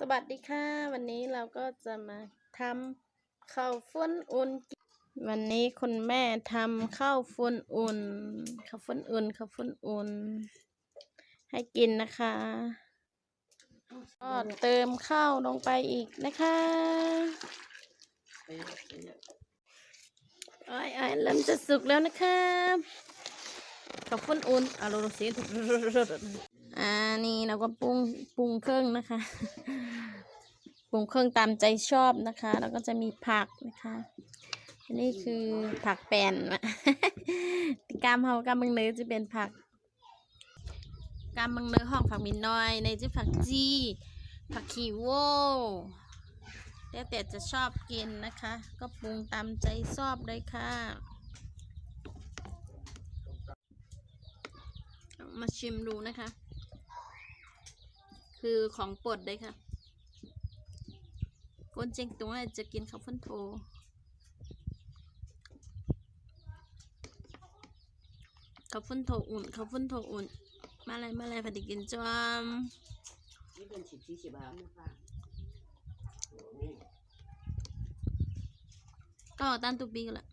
สวัสดีค่ะ วันนี้เราก็จะมาทำข้าวฟุ้นอุ่นกินวันนี้คุณแม่ทำข้าวฟุ้นอุ่นข้าวฟุ้นอุ่นข้าวฟุ้นอุ่น ให้กินนะคะก็เติมข้าวลงไปอีกนะคะอ้อยอ้อยเริ่มจะสุกแล้วนะคะข้าวฟุ้นอุ่นเอาลงสิ อ่านี่เราก็ปรุงปรุงเครื่องนะคะ ปรุงเครื่องตามใจชอบนะคะ แล้วก็จะมีผักนะคะนนี้คือผักแป้นที่กามเฮากามเมืองเนยจะเป็นผักกามเมืองเนยห้องผักมีน้อย ในจะผักจีผักขีโวแล้วแต่จะชอบกินนะคะ ก็ปรุงตามใจชอบเลยค่ะ มาชิมดูนะคะ คือของปดเลยค่ะคนเจงตุงอาจจะกินข้าวฟ้นโถข้าวฟ้นโถอุ่นข้าวฟ้นโถอุ่น มาเลยมาเลยพอดีกินจอมนี่เป็นสิบสี่สิบบาทนะคะก็ตั้นตุปีกันละ